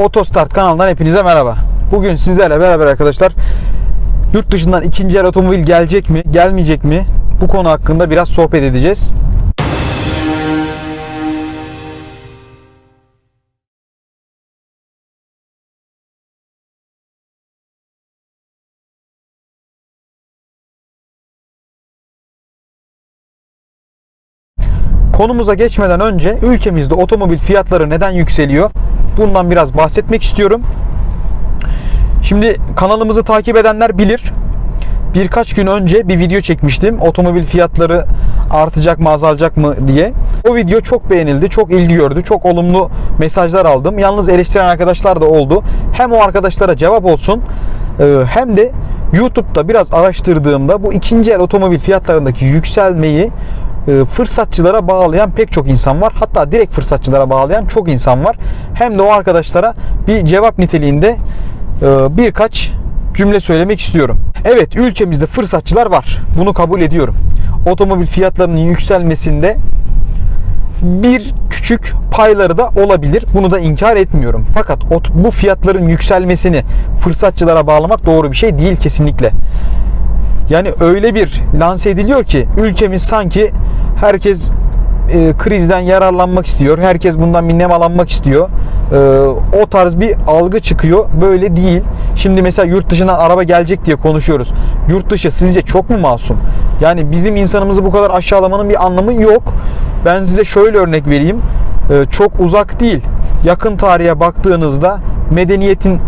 Otostart kanalından hepinize merhaba. Bugün sizlerle beraber arkadaşlar yurt dışından ikinci el otomobil gelecek mi, gelmeyecek mi? Bu konu hakkında biraz sohbet edeceğiz. Konumuza geçmeden önce ülkemizde otomobil fiyatları neden yükseliyor? Bundan biraz bahsetmek istiyorum. Şimdi kanalımızı takip edenler bilir. Birkaç gün önce bir video çekmiştim. Otomobil fiyatları artacak mı azalacak mı diye. O video çok beğenildi, çok ilgi gördü, çok olumlu mesajlar aldım. Yalnız eleştiren arkadaşlar da oldu. Hem o arkadaşlara cevap olsun e, hem de YouTube'da biraz araştırdığımda bu ikinci el otomobil fiyatlarındaki yükselmeyi fırsatçılara bağlayan pek çok insan var. Hatta direkt fırsatçılara bağlayan çok insan var. Hem de o arkadaşlara bir cevap niteliğinde e, birkaç cümle söylemek istiyorum. Evet ülkemizde fırsatçılar var. Bunu kabul ediyorum. Otomobil fiyatlarının yükselmesinde bir küçük payları da olabilir. Bunu da inkar etmiyorum. Fakat bu fiyatların yükselmesini fırsatçılara bağlamak doğru bir şey değil kesinlikle. Yani öyle bir lanse ediliyor ki ülkemiz sanki herkes e, krizden yararlanmak istiyor. Herkes bundan bir nemalanmak istiyor. E, o tarz bir algı çıkıyor. Böyle değil. Şimdi mesela yurt dışından araba gelecek diye konuşuyoruz. Yurt dışı sizce çok mu masum? Yani bizim insanımızı bu kadar aşağılamanın bir anlamı yok. Ben size şöyle örnek vereyim. E, çok uzak değil. Yakın tarihe baktığınızda medeniyetin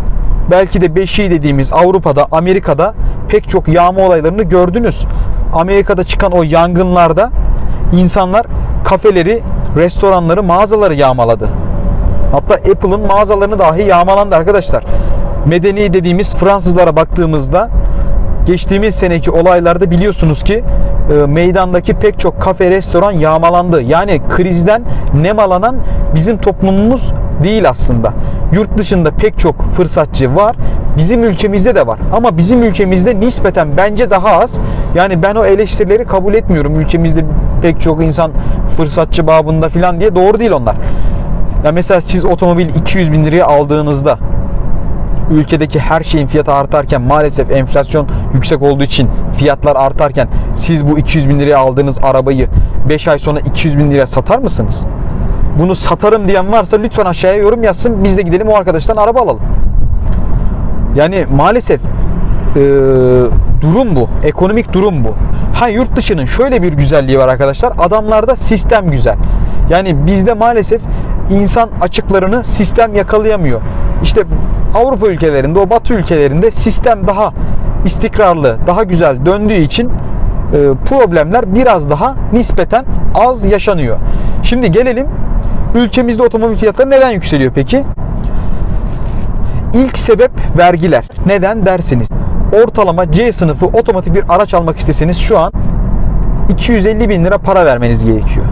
belki de beşiği dediğimiz Avrupa'da, Amerika'da pek çok yağma olaylarını gördünüz. Amerika'da çıkan o yangınlarda insanlar kafeleri, restoranları, mağazaları yağmaladı. Hatta Apple'ın mağazalarını dahi yağmalandı arkadaşlar. Medeni dediğimiz Fransızlara baktığımızda geçtiğimiz seneki olaylarda biliyorsunuz ki e, meydandaki pek çok kafe, restoran yağmalandı. Yani krizden nemalanan bizim toplumumuz değil aslında. Yurt dışında pek çok fırsatçı var. Bizim ülkemizde de var. Ama bizim ülkemizde nispeten bence daha az. Yani ben o eleştirileri kabul etmiyorum. Ülkemizde pek çok insan fırsatçı babında falan diye doğru değil onlar. Ya mesela siz otomobil 200 bin liraya aldığınızda ülkedeki her şeyin fiyatı artarken maalesef enflasyon yüksek olduğu için fiyatlar artarken siz bu 200 bin liraya aldığınız arabayı 5 ay sonra 200 bin liraya satar mısınız? Bunu satarım diyen varsa lütfen aşağıya yorum yazsın. Biz de gidelim o arkadaştan araba alalım. Yani maalesef e, durum bu. Ekonomik durum bu. Ha yurt dışının şöyle bir güzelliği var arkadaşlar. Adamlarda sistem güzel. Yani bizde maalesef insan açıklarını sistem yakalayamıyor. İşte Avrupa ülkelerinde, o Batı ülkelerinde sistem daha istikrarlı, daha güzel döndüğü için e, problemler biraz daha nispeten az yaşanıyor. Şimdi gelelim ülkemizde otomobil fiyatları neden yükseliyor peki? İlk sebep vergiler. Neden dersiniz? Ortalama C sınıfı otomatik bir araç almak isteseniz şu an 250 bin lira para vermeniz gerekiyor.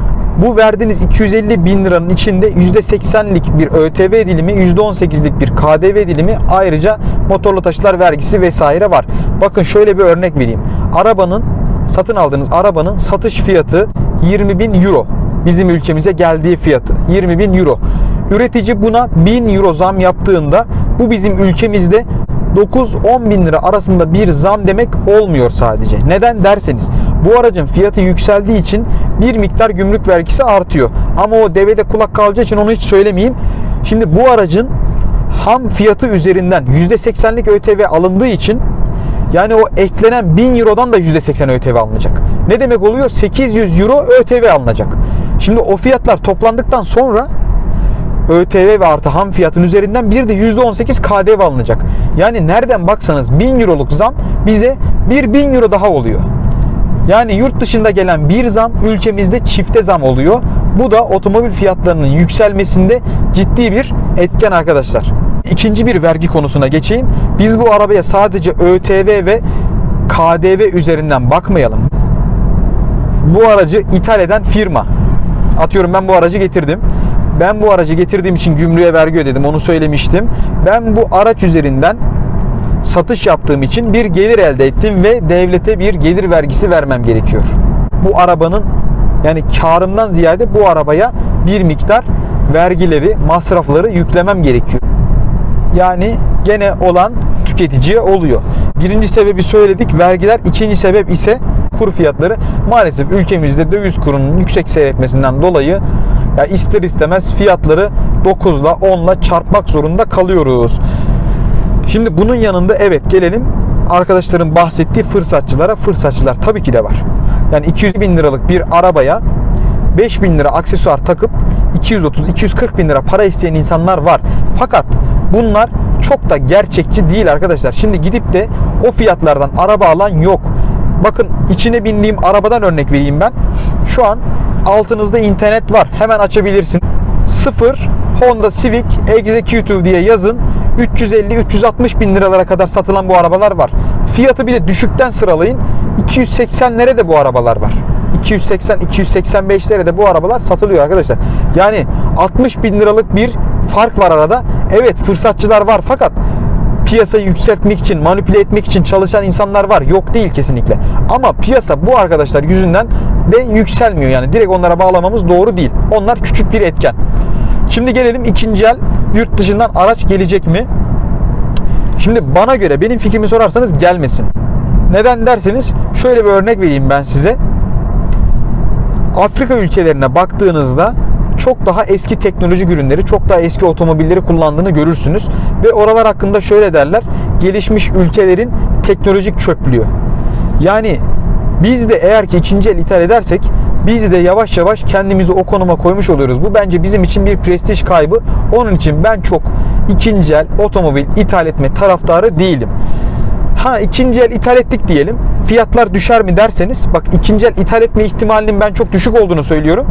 Bu verdiğiniz 250 bin liranın içinde %80'lik bir ÖTV dilimi, %18'lik bir KDV dilimi ayrıca motorlu taşıtlar vergisi vesaire var. Bakın şöyle bir örnek vereyim. Arabanın, satın aldığınız arabanın satış fiyatı 20 bin euro. Bizim ülkemize geldiği fiyatı 20 bin euro. Üretici buna 1000 euro zam yaptığında bu bizim ülkemizde 9-10 bin lira arasında bir zam demek olmuyor sadece. Neden derseniz bu aracın fiyatı yükseldiği için bir miktar gümrük vergisi artıyor. Ama o devede kulak kalacağı için onu hiç söylemeyeyim. Şimdi bu aracın ham fiyatı üzerinden %80'lik ÖTV alındığı için yani o eklenen 1000 Euro'dan da %80 ÖTV alınacak. Ne demek oluyor? 800 Euro ÖTV alınacak. Şimdi o fiyatlar toplandıktan sonra ÖTV ve artı ham fiyatın üzerinden bir de %18 KDV alınacak. Yani nereden baksanız 1000 Euro'luk zam bize 1000 Euro daha oluyor. Yani yurt dışında gelen bir zam ülkemizde çifte zam oluyor. Bu da otomobil fiyatlarının yükselmesinde ciddi bir etken arkadaşlar. İkinci bir vergi konusuna geçeyim. Biz bu arabaya sadece ÖTV ve KDV üzerinden bakmayalım. Bu aracı ithal eden firma. Atıyorum ben bu aracı getirdim. Ben bu aracı getirdiğim için gümrüğe vergi ödedim. Onu söylemiştim. Ben bu araç üzerinden satış yaptığım için bir gelir elde ettim ve devlete bir gelir vergisi vermem gerekiyor. Bu arabanın yani karımdan ziyade bu arabaya bir miktar vergileri, masrafları yüklemem gerekiyor. yani gene olan tüketiciye oluyor. Birinci sebebi söyledik vergiler. İkinci sebep ise kur fiyatları. Maalesef ülkemizde döviz kurunun yüksek seyretmesinden dolayı ya ister istemez fiyatları 9'la 10'la çarpmak zorunda kalıyoruz. Şimdi bunun yanında evet gelelim arkadaşların bahsettiği fırsatçılara. Fırsatçılar tabii ki de var. Yani 200 bin liralık bir arabaya 5 bin lira aksesuar takıp 230-240 bin lira para isteyen insanlar var. Fakat bunlar çok da gerçekçi değil arkadaşlar. Şimdi gidip de o fiyatlardan araba alan yok. Bakın içine bindiğim arabadan örnek vereyim ben. Şu an altınızda internet var. Hemen açabilirsin. 0 Honda Civic Executive diye yazın. 350-360 bin liralara kadar satılan bu arabalar var. Fiyatı bir de düşükten sıralayın. 280'lere de bu arabalar var. 280-285'lere de bu arabalar satılıyor arkadaşlar. Yani 60 bin liralık bir fark var arada. Evet fırsatçılar var fakat piyasayı yükseltmek için, manipüle etmek için çalışan insanlar var. Yok değil kesinlikle. Ama piyasa bu arkadaşlar yüzünden de yükselmiyor. Yani direkt onlara bağlamamız doğru değil. Onlar küçük bir etken. Şimdi gelelim ikinci el yurt dışından araç gelecek mi? Şimdi bana göre benim fikrimi sorarsanız gelmesin. Neden derseniz şöyle bir örnek vereyim ben size. Afrika ülkelerine baktığınızda çok daha eski teknoloji ürünleri, çok daha eski otomobilleri kullandığını görürsünüz. Ve oralar hakkında şöyle derler. Gelişmiş ülkelerin teknolojik çöplüğü. Yani biz de eğer ki ikinci el ithal edersek biz de yavaş yavaş kendimizi o konuma koymuş oluyoruz. Bu bence bizim için bir prestij kaybı. Onun için ben çok ikinci el otomobil ithal etme taraftarı değilim. Ha ikinci el ithal ettik diyelim. Fiyatlar düşer mi derseniz bak ikinci el ithal etme ihtimalinin ben çok düşük olduğunu söylüyorum.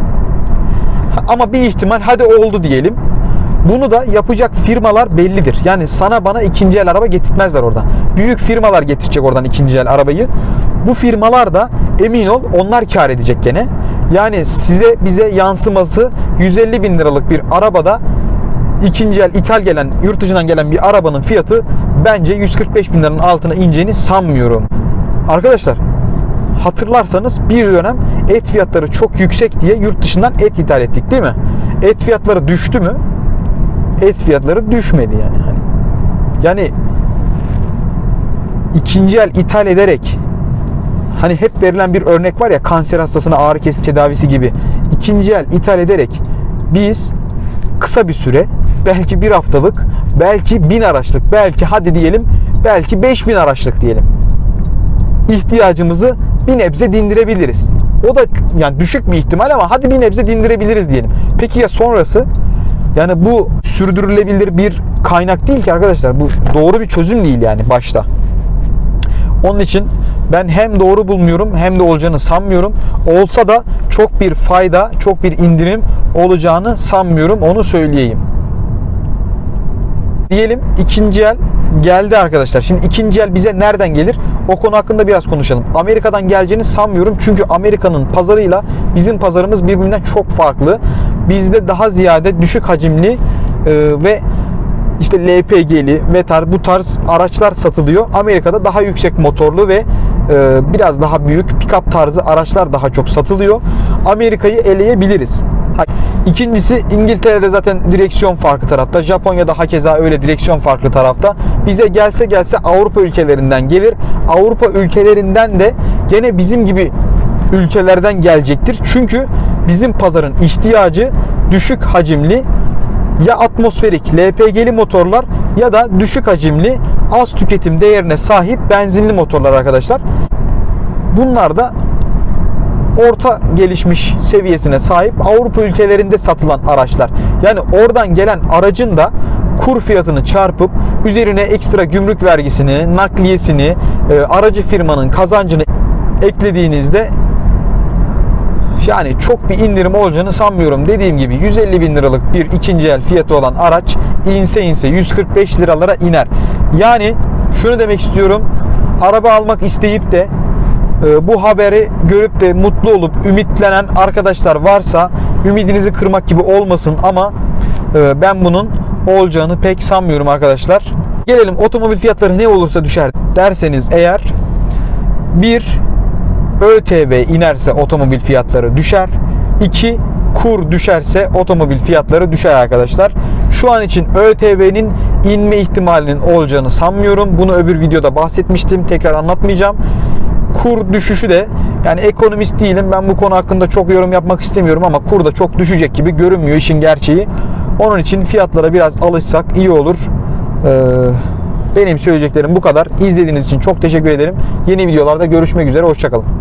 Ama bir ihtimal hadi oldu diyelim. Bunu da yapacak firmalar bellidir. Yani sana bana ikinci el araba getirtmezler oradan. Büyük firmalar getirecek oradan ikinci el arabayı. Bu firmalar da emin ol onlar kar edecek gene. Yani size bize yansıması 150 bin liralık bir arabada ikinci el ithal gelen yurt dışından gelen bir arabanın fiyatı bence 145 bin liranın altına ineceğini sanmıyorum. Arkadaşlar hatırlarsanız bir dönem et fiyatları çok yüksek diye yurt dışından et ithal ettik değil mi? Et fiyatları düştü mü? Et fiyatları düşmedi yani. Hani yani ikinci el ithal ederek hani hep verilen bir örnek var ya kanser hastasına ağrı kesici tedavisi gibi ikinci el ithal ederek biz kısa bir süre belki bir haftalık belki bin araçlık belki hadi diyelim belki 5000 araçlık diyelim ihtiyacımızı bir nebze dindirebiliriz. O da yani düşük bir ihtimal ama hadi bir nebze dindirebiliriz diyelim. Peki ya sonrası? Yani bu sürdürülebilir bir kaynak değil ki arkadaşlar. Bu doğru bir çözüm değil yani başta. Onun için ben hem doğru bulmuyorum hem de olacağını sanmıyorum. Olsa da çok bir fayda, çok bir indirim olacağını sanmıyorum. Onu söyleyeyim. Diyelim ikinci el geldi arkadaşlar. Şimdi ikinci el bize nereden gelir? O konu hakkında biraz konuşalım. Amerika'dan geleceğini sanmıyorum. Çünkü Amerika'nın pazarıyla bizim pazarımız birbirinden çok farklı. Bizde daha ziyade düşük hacimli e, ve işte LPG'li ve tar bu tarz araçlar satılıyor. Amerika'da daha yüksek motorlu ve e, biraz daha büyük pick-up tarzı araçlar daha çok satılıyor. Amerika'yı eleyebiliriz. İkincisi İngiltere'de zaten direksiyon farklı tarafta. Japonya'da hakeza öyle direksiyon farklı tarafta. Bize gelse gelse Avrupa ülkelerinden gelir. Avrupa ülkelerinden de gene bizim gibi ülkelerden gelecektir. Çünkü bizim pazarın ihtiyacı düşük hacimli ya atmosferik LPG'li motorlar ya da düşük hacimli az tüketim değerine sahip benzinli motorlar arkadaşlar. Bunlar da orta gelişmiş seviyesine sahip Avrupa ülkelerinde satılan araçlar. Yani oradan gelen aracın da kur fiyatını çarpıp üzerine ekstra gümrük vergisini, nakliyesini, e, aracı firmanın kazancını eklediğinizde yani çok bir indirim olacağını sanmıyorum. Dediğim gibi 150 bin liralık bir ikinci el fiyatı olan araç inse inse 145 liralara iner. Yani şunu demek istiyorum. Araba almak isteyip de e, bu haberi görüp de mutlu olup ümitlenen arkadaşlar varsa ümidinizi kırmak gibi olmasın ama e, ben bunun olacağını pek sanmıyorum arkadaşlar. Gelelim otomobil fiyatları ne olursa düşer derseniz eğer bir ÖTV inerse otomobil fiyatları düşer. 2 kur düşerse otomobil fiyatları düşer arkadaşlar. Şu an için ÖTV'nin inme ihtimalinin olacağını sanmıyorum. Bunu öbür videoda bahsetmiştim. Tekrar anlatmayacağım. Kur düşüşü de yani ekonomist değilim. Ben bu konu hakkında çok yorum yapmak istemiyorum ama kur da çok düşecek gibi görünmüyor işin gerçeği. Onun için fiyatlara biraz alışsak iyi olur. Ee, benim söyleyeceklerim bu kadar. İzlediğiniz için çok teşekkür ederim. Yeni videolarda görüşmek üzere. Hoşçakalın.